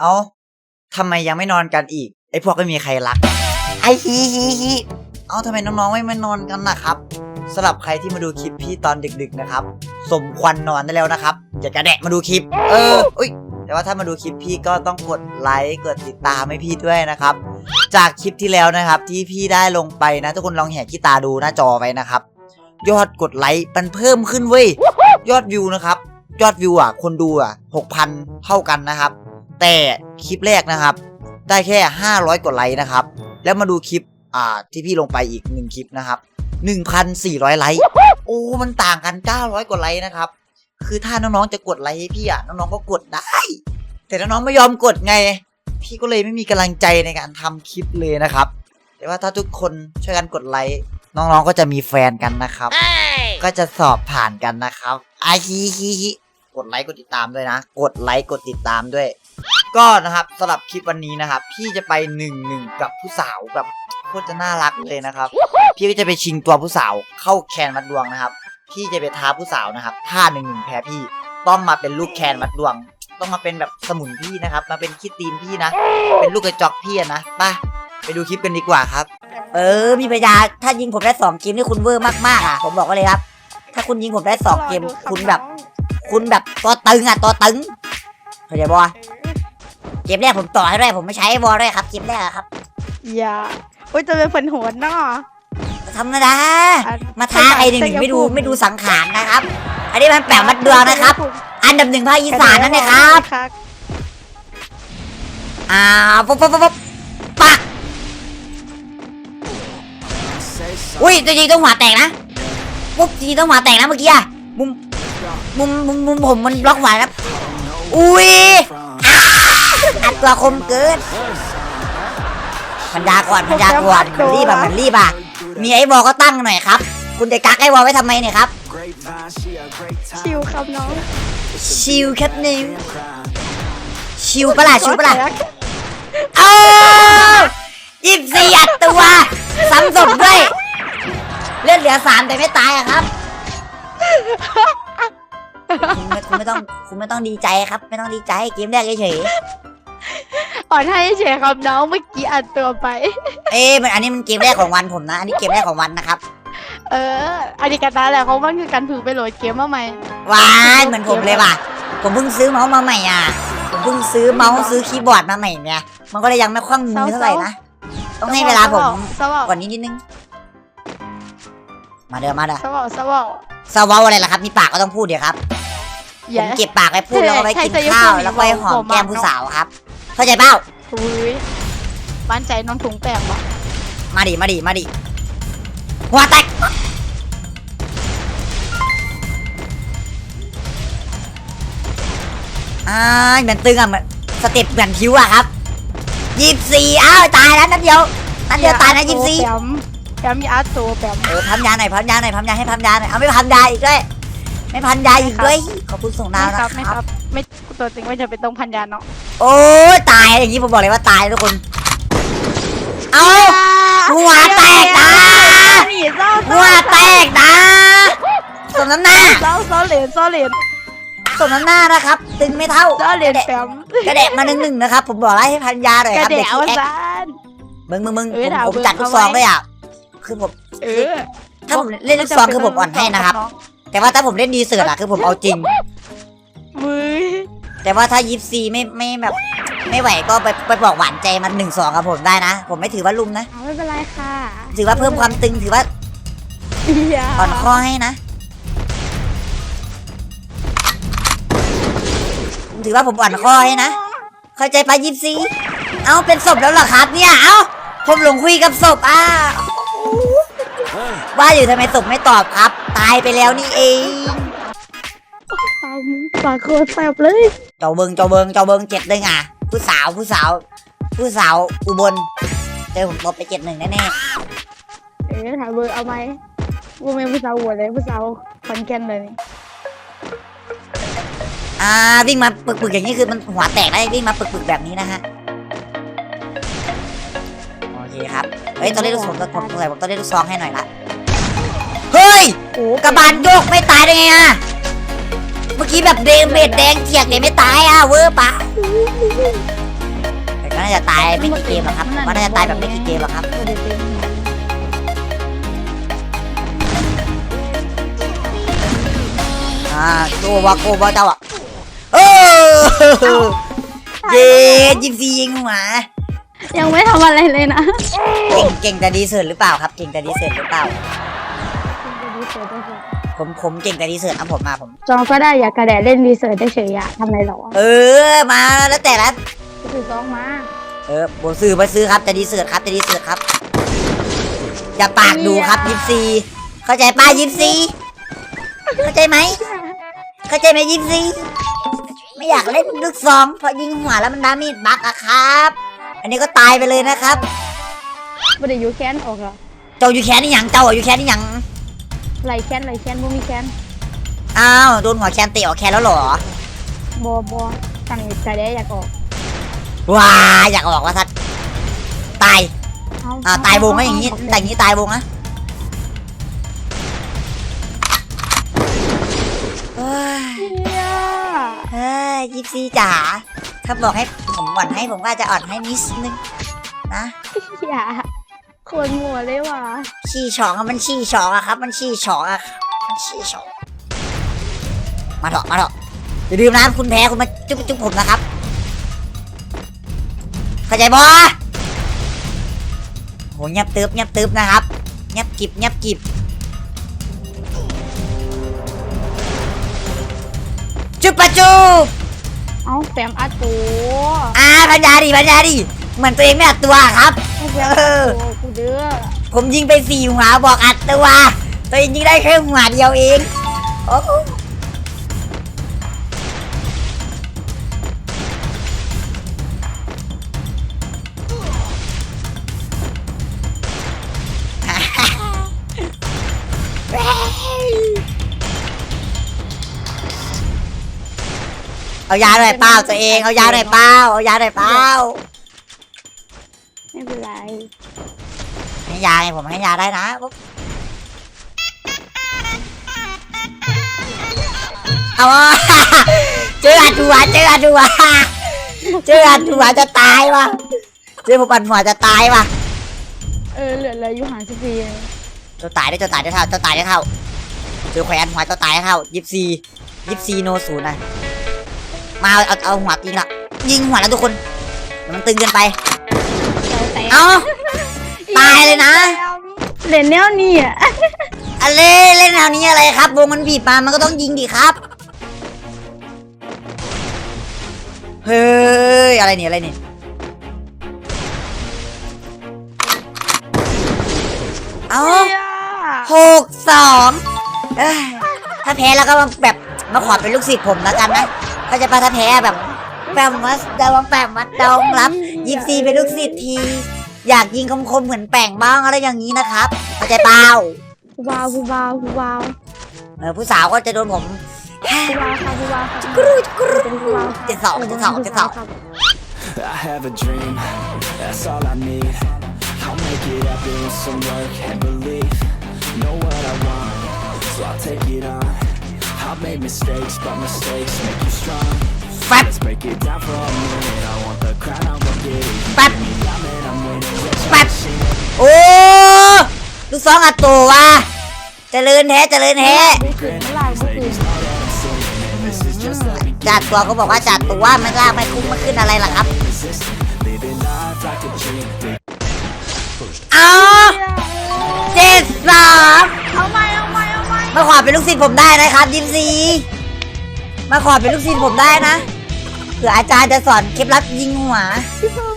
เอ้าทำไมยังไม่นอนกันอีก ไอ้พวกไม่มีใครรัก ไอ้ฮีฮีฮีเอ้าทำไมน้องๆไม่มานอนกันนะครับสำหรับใครที่มาดูคลิปพี่ตอนดึก ๆนะครับ สมควรนอนได้แล้วนะครับอย่ากระแดะมาดูคลิป เอออุ้ยแต่ว่าถ้ามาดูคลิปพี่ก็ต้องกดไลค์กดติดตามให้พี่ด้วยนะครับ จากคลิปที่แล้วนะครับ ที่พี่ได้ลงไปนะทุกคนลองแหกขี้ตาดูหน้าจอไว้นะครับ ยอดกดไลค์มันเพิ่มขึ้นเว้ยยอดวิวนะครับ ยอดวิวอะ คนดูอะหกพันเท่ากันนะครับ แต่คลิปแรกนะครับ ได้แค่ 500 กว่าไลค์นะครับ แล้วมาดูคลิปอ่าที่พี่ลงไปอีกหนึ่งคลิปนะครับ 1,400 ไลค์ โอ้ มันต่างกัน 900 กว่าไลค์นะครับ คือถ้าน้องๆจะกดไลค์ให้พี่อะน้องๆก็กดได้ แต่น้องๆไม่ยอมกดไง พี่ก็เลยไม่มีกำลังใจในการทำคลิปเลยนะครับ แต่ว่าถ้าทุกคนช่วยกันกดไลค์น้องๆก็จะมีแฟนกันนะครับ ก็จะสอบผ่านกันนะครับอาฮิฮิฮิกดไลค์กดติดตามด้วยนะ กดไลค์กดติดตามด้วย ก็นะครับสำหรับคลิปวันนี้นะครับ พี่จะไปหนึ่งหนึ่งกับผู้สาวแบบโคตรจะน่ารักเลยนะครับ พี่ก็จะไปชิงตัวผู้สาวเข้าแคนวัดดวงนะครับ พี่จะไปท้าผู้สาวนะครับถ้าหนึ่งหนึ่งแพ้พี่ต้องมาเป็นลูกแคนวัดดวง ต้องมาเป็นแบบสมุนพี่นะครับ มาเป็นคิดตีนพี่นะ เป็นลูกกระจอกพี่อะนะไปไปดูคลิปกันดีกว่าครับ เออมีปัญญาถ้ายิงผมได้สองเกมนี่คุณเวอร์มากๆอะผมบอกไว้เลยครับ ถ้าคุณยิงผมได้สองเกมคุณแบบ คุณแบบตัวตึงอะตัวตึงเข้าใจบ่ เกมแรกผมต่อให้ด้วยผมไม่ใช้บอลด้วยครับเกมแรกอะครับอย่าโอ้ยจะเป็นฝันโหวนเนาะ ธรรมดาอะมาท้าใครหนึ่งไม่ดูไม่ดูสังขารนะครับ อันนี้มันแปะมัดดวงนะครับ อันดับหนึ่งภาคอีสานนั่นเองครับครับ อ่าปุ๊บปุ๊บปุ๊บปุ๊บปักอุ้ยตัวจริงต้องหัวแตกนะปุ๊บจริงต้องหัวแตกนะเมื่อกี้อะมุมมุมมุมมุมผมมันบล็อกหัวครับอุ้ยอ้าอัด ตัวคมเกินพันยาก่อนพันยาก่อนมันรีบอะมันรีบอะมีไอ้บอลก็ตั้งหน่อยครับ คุณจะกักไอ้บอลไว้ทำไมเนี่ยครับ ชิวครับน้อง ชิวแค่นึงชิวปะล่ะชิวปะล่ะแตกเอายี่สิบสี่อัดตัวซ้ำศพด้วยเลือดเหลือสามแต่ไม่ตายอะครับคุณไม่คุณไม่ต้องคุณไม่ต้องดีใจครับ ไม่ต้องดีใจเกมแรกเฉย อ่อนให้เฉยครับน้องเมื่อกี้อัดตัวไปๆเอ้มันอันนี้มันเกมแรกของวันผมนะ อันนี้เกมแรกของวันนะครับเอออันนี้กันตาแหละเขามันคือการถือไปโหลดเกมมาใหม่ว้ายเหมือนผมเลยว่ะ ผมเพิ่งซื้อเมาส์มาใหม่อะ ผมเพิ่งซื้อเมาส์ซื้อคีย์บอร์ดมาใหม่เนี่ย มันก็เลยยังไม่คล่องมือเท่าไหร่นะ ต้องให้เวลาผมสวอก่อนนี้นิดนึง มาเด้อมาเด้อสวอสวอสวาอะไรล่ะครับ มีปากก็ต้องพูดเดี๋ยวครับอผย่ามเก็บปากไว้พูดแล้วก็ไว้ใช่กินใช่ข้าวใช่แล้วก็ไว้หอมผมแก้มผมผู้สาวครับ เข้าใจเปล่าอุ้ยบ้านใจน้องถุงแป้งบอกมาดิมาดิมาดิหัวแตกอ่าเหมือนตึงอะเหมือนสเต็ปเหมือนคิวอะครับยี่สี่อ้าวตายแล้วนัดเดียวนัดเดียวตายนะยี่สี่แปมแปมยาโตแปมเออพันยาหน่อยพันยาหน่อยพันยาให้พันยาหน่อยเอาไม่พันยาอีกด้วยไม่พันยาอีกด้วยขอบคุณส่งดาวไม่นะครับไม่ครับ ไม่ตัวจริงไม่จะเป็นต้องพันยาเนาะ โอ้ยตายอย่างนี้ผมบอกเลยว่าตายทุกคน เอาหัวแตกนะนี่เศร้าหัวแตกนะสมน้ำหน้าเศร้าเศร้าเหรียญเศร้าเหรียญสมน้ำหน้านะครับตึงไม่เท่าเศร้าเหรียญแปมกระเดะมาหนึ่งหนึ่งนะครับ ผมบอกแล้วให้พันยาหน่อยครับเดะเด็กที่แอคมึงมึงมึงผมจัดลูกซองไว้ด้วยอะคือผมถ้าผมเล่นลูกซองคือผมอ่อนให้นะครับ แต่ว่าถ้าผมเล่นดีเสืออะคือผมเอาจริง แต่ว่าถ้ายิปซีไม่ไม่แบบไม่ไหวก็ไปไปบอกหวานใจมันหนึ่งสองกับผมได้นะ ผมไม่ถือว่าลุมนะเอาไม่เป็นไรค่ะถือว่าเพิ่มความตึงถือว่าอย่าอ่อนข้อให้นะ ถือว่าผมอ่อนข้อให้นะ เข้าใจปะยิปซีเอาเป็นศพแล้วเหรอครับเนี่ย เอาผมหลงคุยกับศพอะว่าอยู่ทำไมศพไม่ตอบครับ ตายไปแล้วนี่เองตาม ปากโคตรแสบเลย เจ้าเบิงเจ้าเบิงเจ้าเบิงเจ็ดหนึ่งอะ ผู้สาวผู้สาว ผู้สาวอุบลเจอผมตบไปเจ็ดหนึ่งแน่เออถามเบอร์เอาไหมว่าแม่ผู้สาวหัวเลยผู้สาวคอนแก่นเลยๆอ่าวิ่งมาปึกๆอย่างนี้คือมันหัวแตกได้วิ่งมาปึกๆแบบนี้นะฮะโอเคครับเฮ้ยต้องเล่นลูกซองต้องผมต้องผมต้องเล่นลูกซองให้หน่อยละเฮ้ย โอ้กระบาลโยกไม่ตายได้ไงอะ เมื่อกี้แบบเดงเบ็ดแดงเจียกเลยไม่ตายอะเวอร์ปะมันน่าจะตายไม่กี่เกมหรอกครับมันน่าจะตายแบบไม่กี่เกมหรอกครับบ่ได้เต็มอ่าโกวะโกวะเจ้าอะเออเย้ยิมซียิงหัวยังไม่ทำอะไรเลยนะ เก่งเก่งแต่ดีเสิร์ตหรือเปล่าครับ เก่งแต่ดีเสิร์ตหรือเปล่า ผมผมเก่งแต่ดีเสิร์ตนะผมมาผม จองก็ได้อยากกระแดดเล่นรีเสิร์ชได้เฉยๆอะทำไรหรอเออมาแล้วแต่ละคือจองมาเออผมซื้อไปซื้อครับแต่ดีเสิร์ตครับแต่ดีเสิร์ตครับอย่าปากดูครับยิมซีเข้าใจป้ายิมซีเข้าใจไหมเข้าใจไหมยิมซีไม่อยากเล่นลูกซองเพราะยิงหัวแล้วมันดาเมจบักอะครับ อันนี้ก็ตายไปเลยนะครับบ่ได้อยู่แค้นออกเหรอเจ้าอยู่แค่นี่หยังเจ้าอยู่แค่นี่หยัง ไหลแค้นไหลแค้นบ่มีแค้นอ้าวโดนหัวแคนเตะออกแคนแล้วเหรอบ่บ่ตั้งกระแดดอยากออกว้าอยากออกว่าทัดตายเออ่าตายวงนะอย่างนี้แต่อย่างนี้ตายวงนะเฮ้ยเหี้ยเฮ้ยยิปซีจ๋าถ้าบอกให้ผมหวั่นให้ผมว่าจะอ่อนให้นิดนึงนะเหี้ ยคนหัวเลยว่ะชี้ฉองอะมันชี้ฉองอะครับ มันชี้ฉองอะครับมันชี้ฉองมาเถอะมาเถอะอย่าลืมนะคุณแพ้คุณมาจุ๊บจุ๊บผมนะครับเข้าใจบ่โหเงียบตึบเงียบตึบนะครับเงียบกิบเงียบกิบจุ๊บปะจุ๊บเอ้าแฟมอัดตัวอ่าพัญญาดิพัญญาดิเหมือนตัวเองไม่อัดตัวครับแฟมเออัดอตัวกู เด้อผมยิงไปสี่หัวบอกอัดตัวตัวเองยิงได้แค่หัวเดียวเองโอ้เอายาหน่อยเปล่าตัวเอง เอายาหน่อยเปล่าเอายาหน่อยเปล่า ไม่เป็นไร ให้ยาไงผมให้ยาได้นะปุ๊บเอาวะเจออัดหัวเจออัดหัวเจออัดหัวจะตายวะเจอผมอัดหัวจะตายวะเออเหลือเหลืออยู่ห่างสิบปีเจะตายได้เจะตายได้เท่าเจะตายได้เท่าเจอแขวนหัวเจะตายได้เท่ายิบซียิบซีโนศูนย์นะมาเอาเอาเอาหัวตีละยิงหัวแล้วทุกคนเดี๋ยวมันตึงเกินไปเราแตกเอา ตายเลยนะ เล่นแนวนี้อะอะไรเล่นแนวนี้อะไรครับ วงมันบีบมามันก็ต้องยิงดิครับ เฮ้ย อะไรเนี่ย อะไรเนี่ยเอาหกสองเอ้ยถ้าแพ้แล้วก็แบบมาขอเป็นลูกศิษย์ผมแล้วกันนะ ก็จะปาถ้าแพ้แบบแปมวัดดาวแปมวัดดาวรับยิปซีเป็นลูกศิษย์ที อยากยิงคมๆเหมือนแป่งบ้างอะไรอย่างนี้นะครับเข้าใจเปล่าผู้วาวผู้วาวผู้วาวเออผู้สาวก็จะโดนผมผู้วาวค่ะผู้วาวค่ะกรูดกรูเป็นผู้วาวเจ็ดสองเจ็ดสองเจ็ดสอง I have a dream, that's all I need. I'll make it happen with some work and belief. Know what I want, so I'll take it on. I've made mistakes, but mistakes make you strong. แป๊บ Let's break it down for a minute. I want the crown, I won't get it. You แป๊บ give me diamond, I'm winning. Yeah, แป๊บ just sing it. โอ้ลูกซองอัดตัวว่ะเจริญแท้เจริญแท้บุกคืนลายบุกคืน Ladies know that I'm sinning, and this is just the beginning. จัดตัวก็บอกว่าจัดตัวไม่กล้าไม่คุ้มไม่ขึ้นอะไรล่ะครับ Resisting, living life like a dream. เอาเจ็ดสามเอาไหมเอาไหมเอาไหมมาขอเป็นลูกศิษย์ผมได้นะครับยิมซีมาขอเป็นลูกศิษย์ผมได้นะเผื่ออาจารย์จะสอนเคล็ดลับยิงหัวพี่เพิ่ม